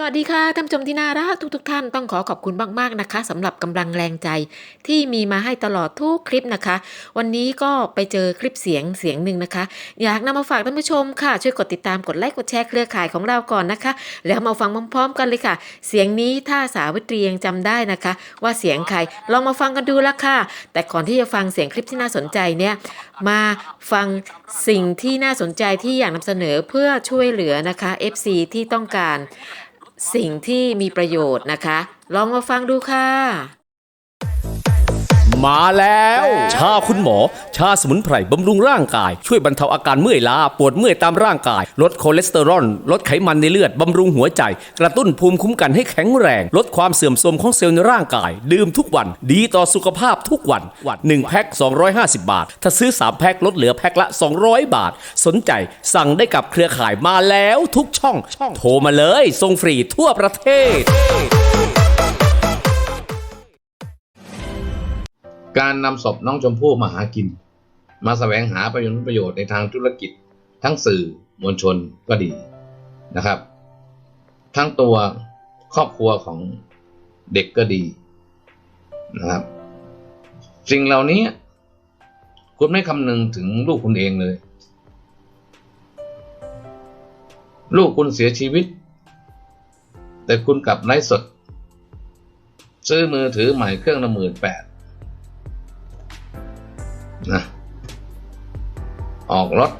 สวัสดีค่ะท่านผู้ชมที่น่ารักทุกๆท่านต้องขอขอบคุณมากๆนะคะสำหรับกำลังแรงใจที่มีมาให้ตลอดทุกคลิปนะคะ วันนี้ก็ไปเจอคลิปเสียงเสียงหนึ่งนะคะ อยากนำมาฝากท่านผู้ชมค่ะ ช่วยกดติดตามกดไลค์กดแชร์เครือข่ายของเราก่อนนะคะ แล้วมาฟังพร้อมๆ กันเลยค่ะ เสียงนี้ถ้าสาวิตรียังจำได้นะคะ ว่าเสียงใครลองมาฟังกันดูละค่ะ แต่ก่อนที่จะฟังเสียงคลิปที่น่าสนใจเนี่ยมาฟังสิ่งที่น่าสนใจที่อยากนำเสนอเพื่อช่วยเหลือนะคะ FC ที่ต้องการ สิ่งที่มีประโยชน์นะคะ ลองมาฟังดูค่ะ มาแล้ว ชาคุณหมอ ชาสมุนไพรบำรุงร่างกาย ช่วยบรรเทาอาการเมื่อยล้า ปวดเมื่อยตามร่างกาย ลดคอเลสเตอรอลลดไขมันในเลือด บำรุงหัวใจ กระตุ้นภูมิคุ้มกันให้แข็งแรง ลดความเสื่อมโทรมของเซลล์ในร่างกาย ดื่มทุกวันดีต่อสุขภาพทุกวันวัน1แพ็ค250 บาท ถ้าซื้อ 3 แพ็คลดเหลือแพ็คละ 200 บาท สนใจสั่งได้กับเครือข่ายมาแล้วทุกช่อง โทรมาเลยส่งฟรีทั่วประเทศ การนำศพน้องชมพู่มาหากิน มาแสวงหาประโยชน์ประโยชน์ในทางธุรกิจ ทั้งสื่อมวลชนก็ดีนะครับ ทั้งตัวครอบครัวของเด็กก็ดีนะครับสิ่งเหล่านี้ คุณไม่คำนึงถึงลูกคุณเองเลย ลูกคุณเสียชีวิต แต่คุณกลับไลฟ์สด ซื้อมือถือใหม่เครื่องละหมื่นแปด นะออกรถ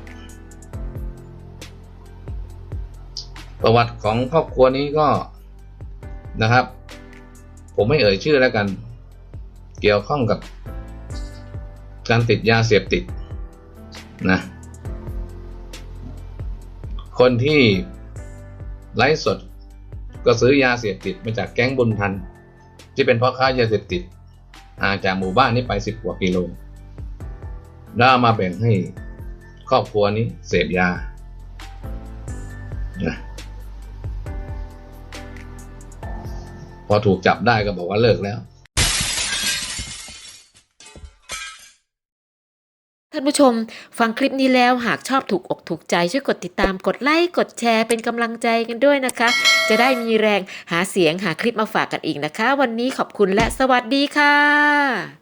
ประวัติของครอบครัวนี้ก็นะครับ ผมไม่เอ่ยชื่อแล้วกัน เกี่ยวข้องกับ การติดยาเสพติดนะคนที่ไลฟ์สดก็ซื้อยาเสพติดมาจากแก๊งบุญทัน ที่เป็นพ่อค้ายาเสพติดห่างจากหมู่บ้านนี้ไปสิบกว่ากิโล แล้วามาแบ่งให้ครอบครัวนี้เสพยานะพอถูกจับได้ก็บอกว่าเลิกแล้วท่านผู้ชม ฟังคลิปนี้แล้วหากชอบถูกอกถูกใจ ช่วยกดติดตามกดไลค์กดแชร์เป็นกำลังใจกันด้วยนะคะ จะได้มีแรงหาเสียงหาคลิปมาฝากกันอีกนะคะ วันนี้ขอบคุณและสวัสดีค่ะ